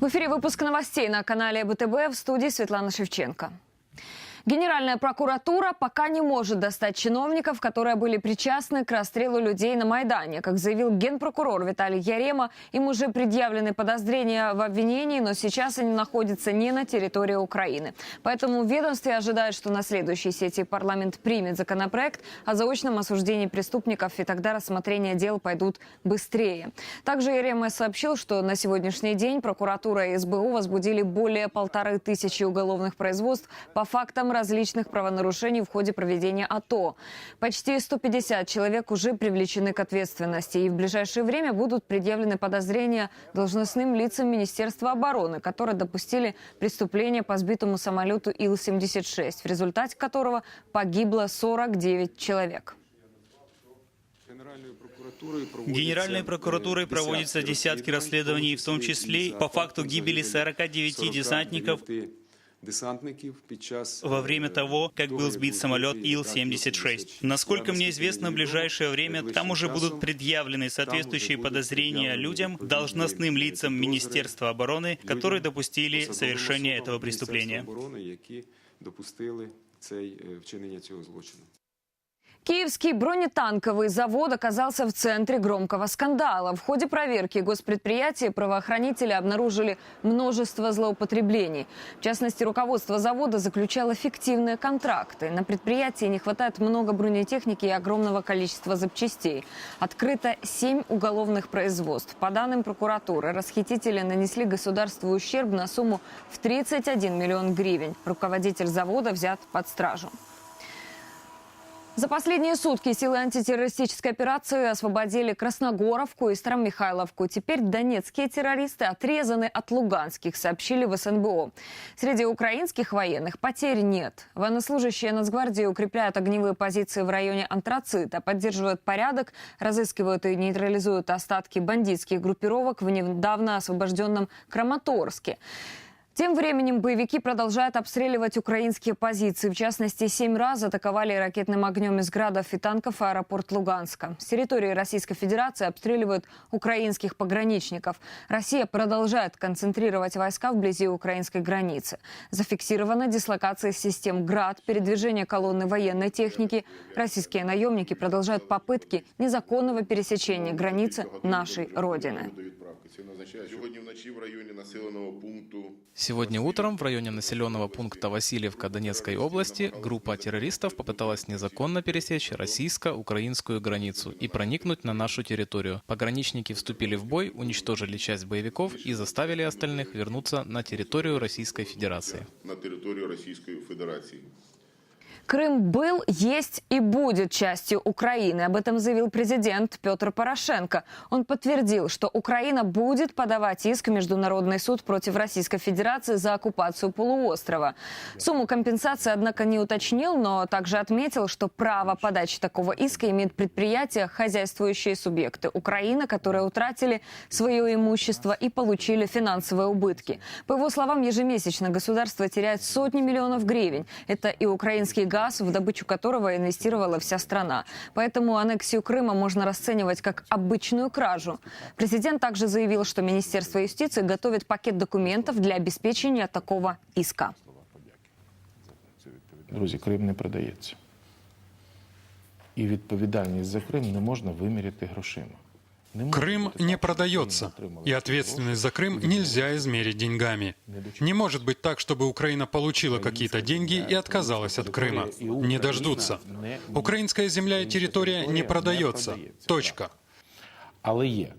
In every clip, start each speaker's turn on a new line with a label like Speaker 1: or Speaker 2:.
Speaker 1: В эфире выпуск новостей на канале БТБ в студии Светлана Шевченко. Генеральная прокуратура пока не может достать чиновников, которые были причастны к расстрелу людей на Майдане. Как заявил генпрокурор Виталий Ярема, им уже предъявлены подозрения в обвинении, но сейчас они находятся не на территории Украины. Поэтому ведомстве ожидают, что на следующей сессии парламент примет законопроект о заочном осуждении преступников, и тогда рассмотрение дел пойдут быстрее. Также Ярема сообщил, что на сегодняшний день прокуратура и СБУ возбудили более полторы тысячи уголовных производств по фактам различных правонарушений в ходе проведения АТО. Почти 150 человек уже привлечены к ответственности. И в ближайшее время будут предъявлены подозрения должностным лицам Министерства обороны, которые допустили преступление по сбитому самолету Ил-76, в результате которого погибло 49 человек.
Speaker 2: Генеральной прокуратурой проводятся десятки расследований, в том числе по факту гибели 49 десантников
Speaker 3: десантників під час
Speaker 2: во время того, как был сбит самолет Ил-76. Насколько мне известно, в ближайшее время там уже будут предъявлены соответствующие подозрения людям, должностным лицам Министерства обороны, которые допустили совершение этого преступления.
Speaker 3: оборони, які допустили цей е, вчинення цього злочину.
Speaker 1: Киевский бронетанковый завод оказался в центре громкого скандала. В ходе проверки госпредприятия правоохранители обнаружили множество злоупотреблений. В частности, руководство завода заключало фиктивные контракты. На предприятии не хватает много бронетехники и огромного количества запчастей. Открыто семь уголовных производств. По данным прокуратуры, расхитители нанесли государству ущерб на сумму в 31 миллион гривен. Руководитель завода взят под стражу. За последние сутки силы антитеррористической операции освободили Красногоровку и Старомихайловку. Теперь донецкие террористы отрезаны от луганских, сообщили в СНБО. Среди украинских военных потерь нет. Военнослужащие Нацгвардии укрепляют огневые позиции в районе Антрацита, поддерживают порядок, разыскивают и нейтрализуют остатки бандитских группировок в недавно освобожденном Краматорске. Тем временем боевики продолжают обстреливать украинские позиции. В частности, семь раз атаковали ракетным огнем из градов и танков аэропорт Луганска. С территории Российской Федерации обстреливают украинских пограничников. Россия продолжает концентрировать войска вблизи украинской границы. Зафиксирована дислокация систем ГРАД, передвижение колонны военной техники. Российские наемники продолжают попытки незаконного пересечения границы нашей Родины.
Speaker 4: Дають правки. Це не означає, що сьогодні вночі в районі населеного пункту
Speaker 5: Сегодня утром в районе населенного пункта Васильевка Донецкой области группа террористов попыталась незаконно пересечь российско-украинскую границу и проникнуть на нашу территорию. Пограничники вступили в бой, уничтожили часть боевиков и заставили остальных вернуться на территорию Российской Федерации.
Speaker 4: на територію Російської Федерації.
Speaker 1: Крым был, есть и будет частью Украины. Об этом заявил президент Петр Порошенко. Он подтвердил, что Украина будет подавать иск в Международный суд против Российской Федерации за оккупацию полуострова. Сумму компенсации, однако, не уточнил, но также отметил, что право подачи такого иска имеют предприятия, хозяйствующие субъекты Украины, которые утратили свое имущество и получили финансовые убытки. По его словам, ежемесячно государство теряет сотни миллионов гривен. Это и украинский газ, в добычу которого инвестировала вся страна. Поэтому аннексию Крыма можно расценивать как обычную кражу. Президент также заявил, что Министерство юстиции готовит пакет документов для обеспечения такого иска.
Speaker 6: Друзі, Крим не продається. І відповідальність за Крим не можна виміряти грошима. Не може
Speaker 7: Крым
Speaker 6: бути
Speaker 7: не
Speaker 6: так, що
Speaker 7: продается,
Speaker 6: Україна отримала
Speaker 7: и
Speaker 6: ці
Speaker 7: ответственность за
Speaker 6: гроші,
Speaker 7: Крым
Speaker 6: відповідальність
Speaker 7: нельзя измерить деньгами. Не может быть так, чтобы Украина получила какие-то деньги и отказалась от Крыма. Не дождутся. Украинская земля и территория не продается. Точка.
Speaker 6: Але є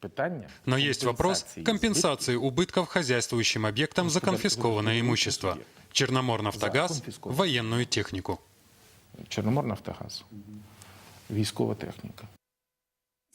Speaker 6: питання.
Speaker 7: Но есть вопрос компенсации убытков хозяйствующим объектам за конфискованное имущество. Черноморнафтогаз, военную технику.
Speaker 6: Чорноморнафтогаз, військова техніка.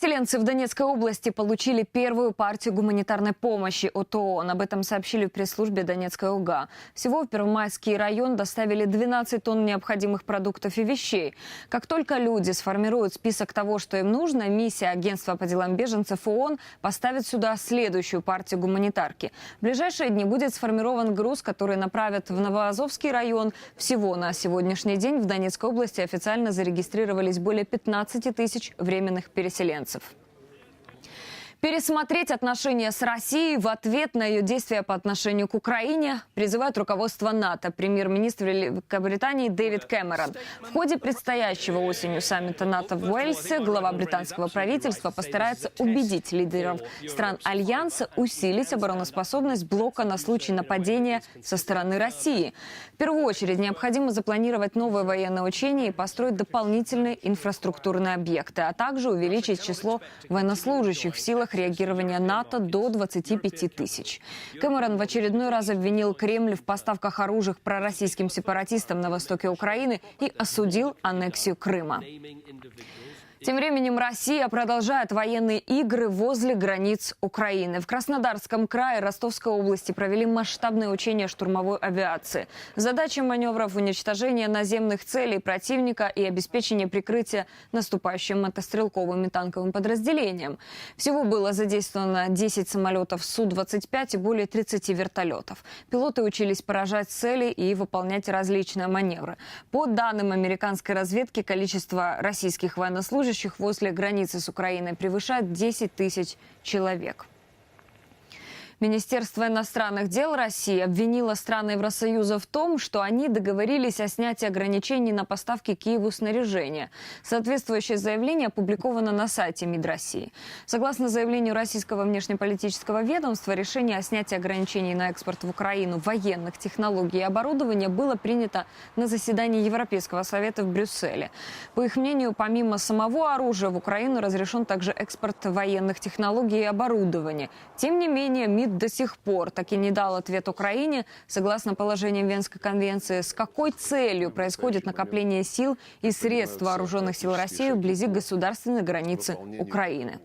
Speaker 1: Переселенцы в Донецкой области получили первую партию гуманитарной помощи от ООН. Об этом сообщили в пресс-службе Донецкой ОГА. Всего в Первомайский район доставили 12 тонн необходимых продуктов и вещей. Как только люди сформируют список того, что им нужно, миссия Агентства по делам беженцев ООН поставит сюда следующую партию гуманитарки. В ближайшие дни будет сформирован груз, который направят в Новоазовский район. Всего на сегодняшний день в Донецкой области официально зарегистрировались более 15 тысяч временных переселенцев. Румянцев. Пересмотреть отношения с Россией в ответ на ее действия по отношению к Украине призывает руководство НАТО, премьер-министр Великобритании Дэвид Кэмерон. В ходе предстоящего осенью саммита НАТО в Уэльсе глава британского правительства постарается убедить лидеров стран Альянса усилить обороноспособность блока на случай нападения со стороны России. В первую очередь необходимо запланировать новые военные учения и построить дополнительные инфраструктурные объекты, а также увеличить число военнослужащих в силах реагирования НАТО до 25 тысяч. Кэмерон в очередной раз обвинил Кремль в поставках оружия пророссийским сепаратистам на востоке Украины и осудил аннексию Крыма. Тем временем Россия продолжает военные игры возле границ Украины. В Краснодарском крае Ростовской области провели масштабные учения штурмовой авиации. Задача маневров – уничтожение наземных целей противника и обеспечение прикрытия наступающим мотострелковым и танковым подразделениям. Всего было задействовано 10 самолетов Су-25 и более 30 вертолетов. Пилоты учились поражать цели и выполнять различные маневры. По данным американской разведки, количество российских военнослужащих возле границы с Украиной превышает 10 тысяч человек. Министерство иностранных дел России обвинило страны Евросоюза в том, что они договорились о снятии ограничений на поставки Киеву снаряжения. Соответствующее заявление опубликовано на сайте МИД России. Согласно заявлению российского внешнеполитического ведомства, решение о снятии ограничений на экспорт в Украину военных технологий и оборудования было принято на заседании Европейского совета в Брюсселе. По их мнению, помимо самого оружия в Украину разрешен также экспорт военных технологий и оборудования. Тем не менее, МИД до сих пор так и не дал ответ Украине, согласно положениям Венской конвенции, с какой целью происходит накопление сил и средств вооруженных сил России вблизи государственной границы Украины.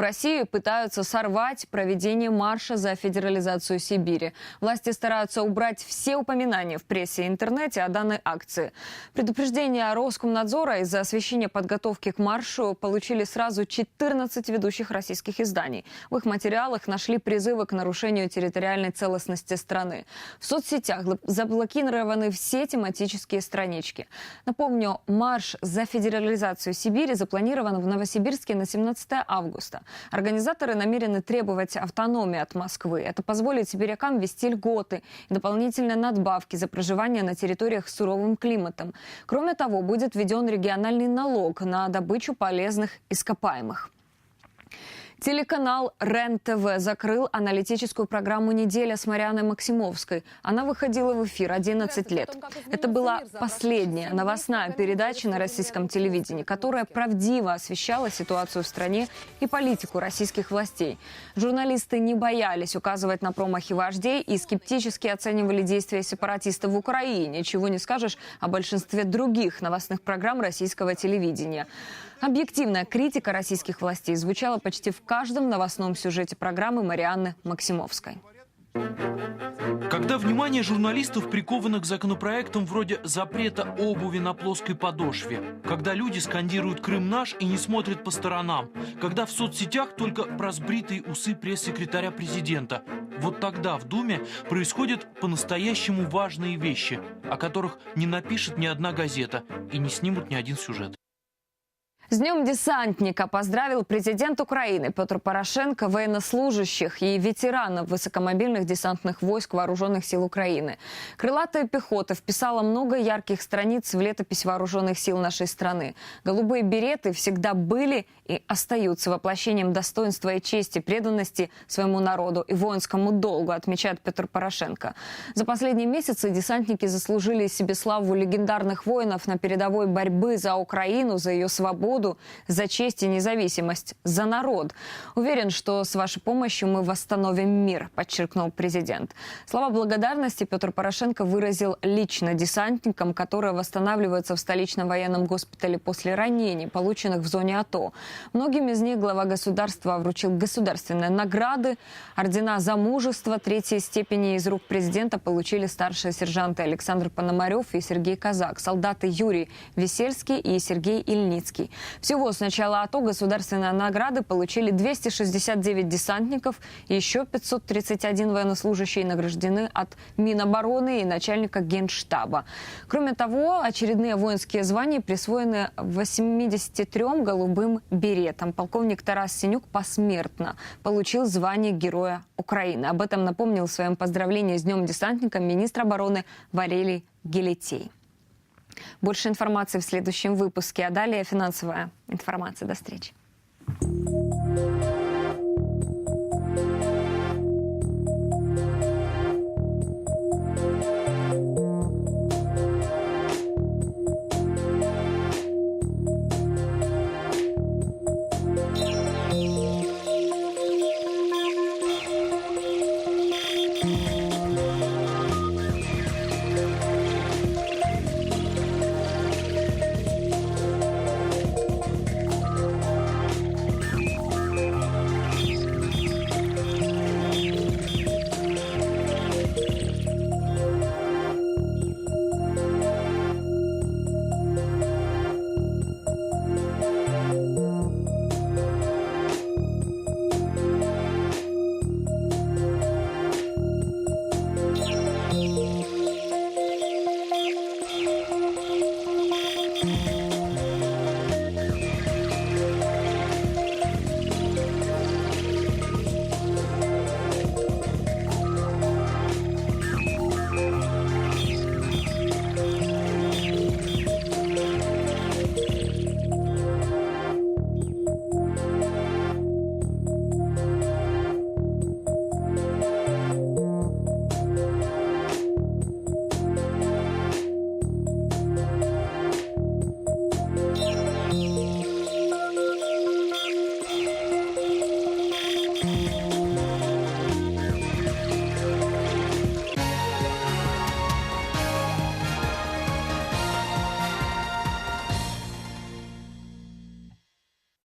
Speaker 1: В России пытаются сорвать проведение марша за федерализацию Сибири. Власти стараются убрать все упоминания в прессе и интернете о данной акции. Предупреждение Роскомнадзора из-за освещения подготовки к маршу получили сразу 14 ведущих российских изданий. В их материалах нашли призывы к нарушению территориальной целостности страны. В соцсетях заблокированы все тематические странички. Напомню, марш за федерализацию Сибири запланирован в Новосибирске на 17 августа. Организаторы намерены требовать автономии от Москвы. Это позволит сибирякам вести льготы и дополнительные надбавки за проживание на территориях с суровым климатом. Кроме того, будет введен региональный налог на добычу полезных ископаемых. Телеканал РЕН-ТВ закрыл аналитическую программу «Неделя» с Марианой Максимовской. Она выходила в эфир 11 лет. Это была последняя новостная передача на российском телевидении, которая правдиво освещала ситуацию в стране и политику российских властей. Журналисты не боялись указывать на промахи вождей и скептически оценивали действия сепаратистов в Украине. Чего не скажешь о большинстве других новостных программ российского телевидения. Объективная критика российских властей звучала почти в каждом новостном сюжете программы Марианны Максимовской.
Speaker 8: Когда внимание журналистов приковано к законопроектам вроде запрета обуви на плоской подошве, когда люди скандируют «Крым наш» и не смотрят по сторонам, когда в соцсетях только просбритые усы пресс-секретаря президента, вот тогда в Думе происходят по-настоящему важные вещи, о которых не напишет ни одна газета и не снимут ни один сюжет.
Speaker 1: С Днем десантника поздравил президент Украины Петр Порошенко военнослужащих и ветеранов высокомобильных десантных войск Вооруженных сил Украины. Крылатая пехота вписала много ярких страниц в летопись Вооруженных сил нашей страны. Голубые береты всегда были и остаются воплощением достоинства и чести, преданности своему народу и воинскому долгу, отмечает Петр Порошенко. За последние месяцы десантники заслужили себе славу легендарных воинов на передовой борьбы за Украину, за ее свободу, свободу, за честь и независимость, за народ. Уверен, что с вашей помощью мы восстановим мир, подчеркнул президент. Слова благодарности Петр Порошенко выразил лично десантникам, которые восстанавливаются в столичном военном госпитале после ранений, полученных в зоне АТО. Многим из них глава государства вручил государственные награды, ордена за мужество, третьей степени из рук президента получили старшие сержанты Александр Пономарев и Сергей Казак, солдаты Юрий Весельский и Сергей Ильницкий. Всего с начала АТО государственные награды получили 269 десантников, еще 531 военнослужащие награждены от Минобороны и начальника Генштаба. Кроме того, очередные воинские звания присвоены 83 голубым беретам. Полковник Тарас Синюк посмертно получил звание Героя Украины. Об этом напомнил в своем поздравлении с Днем десантника министр обороны Валерий Гелетей. Больше информации в следующем выпуске, а далее финансовая информация. До встречи.